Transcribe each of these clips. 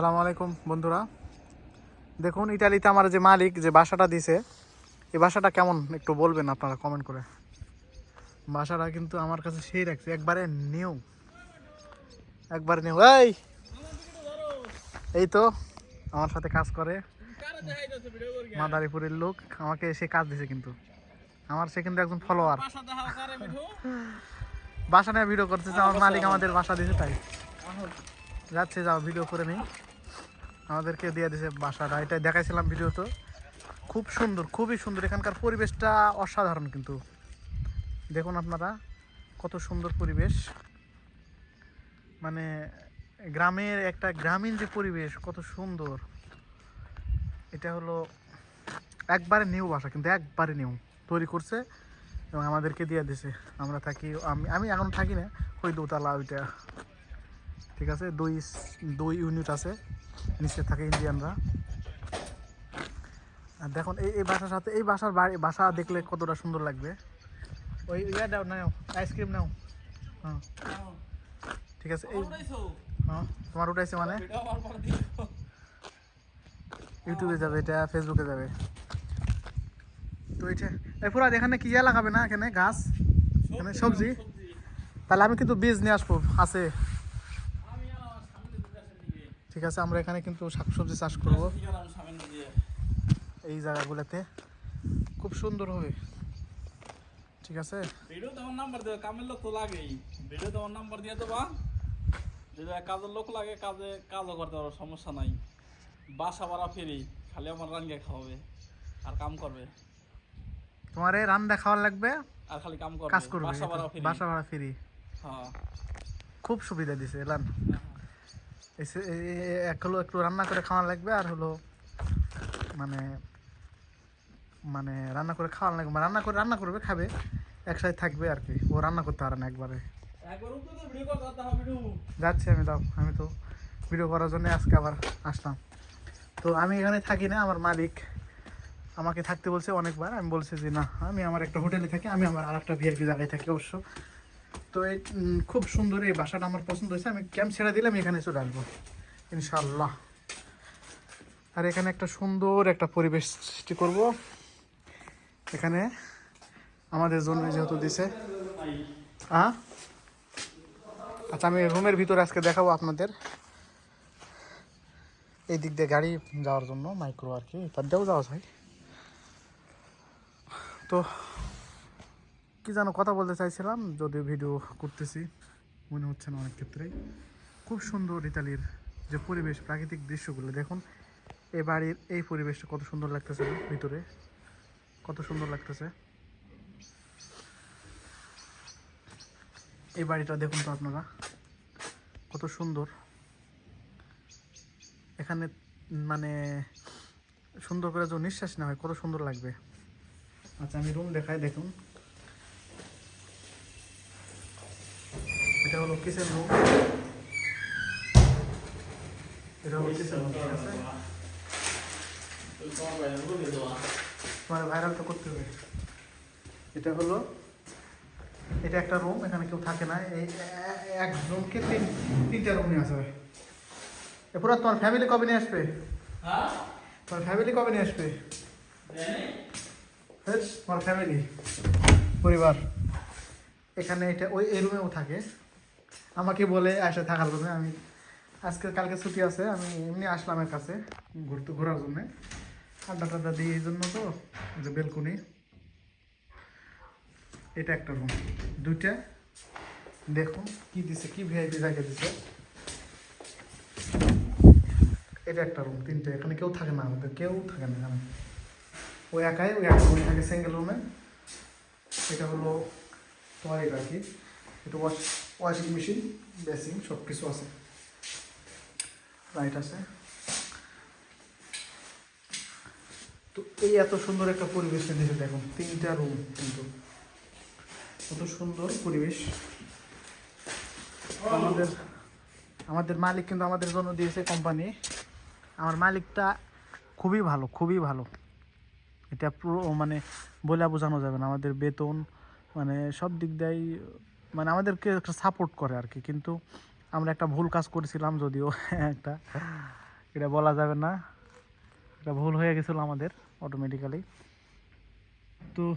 সালাম আলাইকুম, বন্ধুরা। দেখুন, ইটালিতে আমার যে মালিক যে বাসাটা দিছে এই বাসাটা কেমন একটু বলবেন আপনারা কমেন্ট করে। বাসাটা কিন্তু আমার কাছে সেই রাখছে, একবারে নিউ একবারে নিউ এই! এই তো, আমার সাথে কাজ করে। মাদারীপুরের লোক, আমাকে সে কাজ দিছে কিন্তু। আমার সে কিন্তু একজন ফলোয়ার বাসা নিয়ে ভিডিও করতেছে, আমার মালিক আমাদের বাসা দিছে, তাই। যাচ্ছে, যাও ভিডিও করে নেই। আমাদেরকে দিয়ে দিয়েছে বাসাটা। এটা দেখাইছিলাম ভিডিও তো। খুব সুন্দর, খুবই সুন্দর। এখানকার পরিবেশটা অসাধারণ কিন্তু। দেখুন আপনারা, কত সুন্দর পরিবেশ। মানে গ্রামের একটা গ্রামীণ যে পরিবেশ, কত সুন্দর। এটা হলো একবারে নিউ বাসা, কিন্তু একবারে নিউ। তৈরি করছে এবং আমাদেরকে দিয়ে দিছে। আমরা থাকি, আমি আমি এখন থাকি না, ওই দোতলা ওইটা। ঠিক আছে? দুই দুই ইউনিট আছে। নিচে থাকে ইন্ডিয়ানরা। আর দেখুন, এই এই বাসার সাথে এই বাসার বাড়ি বাসা দেখলে কতটা সুন্দর লাগবে। ওই ইয়া দাও, নাও, আইসক্রিম নাও। হ্যাঁ। ঠিক আছে, এই হ্যাঁ তোমার উঠাইছে মানে? ইউটিউবে যাবে, এটা ফেসবুকে যাবে। তো এটা এই পুরা এখানে কি ইয়া লাগাবে না? এখানে ঘাস এখানে সবজি? তাহলে আমি কিন্তু বীজ নিয়ে আসব, আছে। ঠিক আছে আমরা এখানে কিন্তু শাকসবজি চাষ করব। এই জায়গাগুলোতে। খুব সুন্দর হবে। ঠিক আছে? ভিডিও তোমার নাম্বার দেবে কামের লোক তো লাগেই। ভিডিও তোমার নাম্বার দিয়ে দেবা। যদি কাজের লোক লাগে কাজে কাজও করতে পারো সমস্যা নাই। বাসা ভাড়া ফ্রি খালি আমার রান্না খাওয়াবে আর কাম করবে। তোমার এই রান্না খাওয়ার লাগবে? আর খালি কাম করবে। কাজ করবে বাসা ভাড়া ফ্রি। বাসা ভাড়া ফ্রি। হ্যাঁ। খুব সুবিধা দিছে এলান। এ- এক হলো একটু রান্না করে খাওয়া লাগবে আর হলো মানে মানে রান্না করে খাওয়া লাগবে মানে রান্না করে রান্না করবে খাবে একসাথে থাকবে আর কি। ও রান্না করতে পারে না একবারে। যাচ্ছি আমি দাও আমি তো ভিডিও করার জন্য আজকে আবার আসলাম। তো আমি এখানে থাকি না আমার মালিক আমাকে থাকতে বলছে অনেকবার আমি বলছি যে না আমি আমার একটা হোটেলে থাকি আমি আমার আর একটা ভিআইপি জায়গায় থাকি অবশ্য। তো এই খুব সুন্দর এই বাসাটা আমার পছন্দ হয়েছে। আমি ক্যাম্প ছেড়ে দিলাম এখানে চলে আসব ইনশাল্লাহ আর এখানে একটা সুন্দর একটা পরিবেশ সৃষ্টি করব। এখানে আমাদের জন্য যেহেতু দিছে। হ্যাঁ আচ্ছা আমি রুমের ভিতরে আজকে দেখাবো আপনাদের। এই দিক দিয়ে গাড়ি যাওয়ার জন্য মাইক্রো আর কি। তার দিয়েও যাওয়া যায়। তো কি যেন কথা বলতে চাইছিলাম যদি ভিডিও করতেছি, মনে হচ্ছে না অনেক ক্ষেত্রেই। খুব সুন্দর ইতালির যে পরিবেশ, প্রাকৃতিক দৃশ্যগুলো, দেখুন এই বাড়ির এই পরিবেশটা কত সুন্দর লাগতেছে ভিতরে। কত সুন্দর লাগতেছে। এই বাড়িটা দেখুন তো আপনারা, কত সুন্দর। এখানে মানে সুন্দর করে যদি নিঃশ্বাস না হয়, কত সুন্দর লাগবে। আচ্ছা আমি রুম দেখাই, দেখুন। এটা হলো কিচেন রুম? এটা হলো কিচেন রুম? ঠিক আছে। তোমার ভাইরাল তো করতে হবে। এটা হলো এটা একটা রুম এখানে কেউ থাকে না। এই এক রুমকে তিন তিনটা রুম নিয়ে আসবে এরপর তোমার ফ্যামিলি কবে নিয়ে আসবে? হ্যাঁ? তোমার ফ্যামিলি কবে নিয়ে আসবে? তোমার ফ্যামিলি পরিবার। এখানে এটা ওই এই রুমেও থাকে। আমাকে বলে আসে থাকার জন্য আমি আজকে কালকে ছুটি আছে, আমি এমনি আসলাম এর কাছে ঘুরতে, ঘোরার জন্যে। আড্ডা টাড্ডা দিই এই জন্য তো যে বেলকুনি। এটা একটা রুম দুইটা। দেখুন কি দিছে, কি ভিআইপি জায়গা দিছে। এটা একটা রুম তিনটে। এখানে কেউ থাকে না আমাদের, কেউ থাকে না এখানে। ও একাই ওই একটা রুমে থাকে সিঙ্গেল রুমে এটা হলো টয়লেট আর কি। এটা ওয়াশ ওয়াশিং মেশিন বেসিং সব কিছু আছে। লাইট আছে। তো এই এত সুন্দর একটা পরিবেশ দিয়েছে দেখুন তিনটা রুম কিন্তু। কত সুন্দর পরিবেশ। আমাদের আমাদের মালিক কিন্তু আমাদের জন্য দিয়েছে কোম্পানি আমার মালিকটা খুবই ভালো খুবই ভালো। এটা পুরো মানে বলে বোঝানো যাবে না। আমাদের বেতন মানে সব দিক দিয়েই মানে আমাদেরকে একটা সাপোর্ট করে আর কি কিন্তু আমরা একটা ভুল কাজ করেছিলাম যদিও একটা। এটা বলা যাবে না। এটা ভুল হয়ে গেছিল আমাদের অটোমেটিক্যালি তো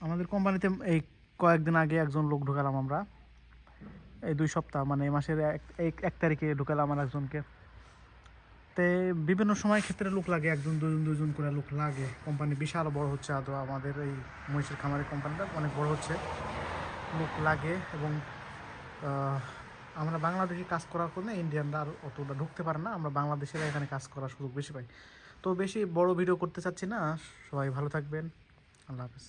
আমাদের কোম্পানিতে এই কয়েকদিন আগে একজন লোক ঢুকালাম আমরা। এই দুই সপ্তাহ মানে এই মাসের এক, এক- এক তারিখে ঢুকালাম আমার একজনকে। তে বিভিন্ন সময় ক্ষেত্রে লোক লাগে, একজন দুজন দুজন করে লোক লাগে। কোম্পানি বিশাল বড় হচ্ছে, আদৌ আমাদের এই মহিষের খামারের কোম্পানিটা অনেক বড় হচ্ছে। লোক লাগে এবং আমরা বাংলাদেশে কাজ করার কোনো ইন্ডিয়ানরা আর অতটা ঢুকতে পারে না। আমরা বাংলাদেশেরা এখানে কাজ করার সুযোগ বেশি পাই। তো বেশি বড় ভিডিও করতে চাচ্ছি না। সবাই ভালো থাকবেন। আল্লাহ হাফিজ।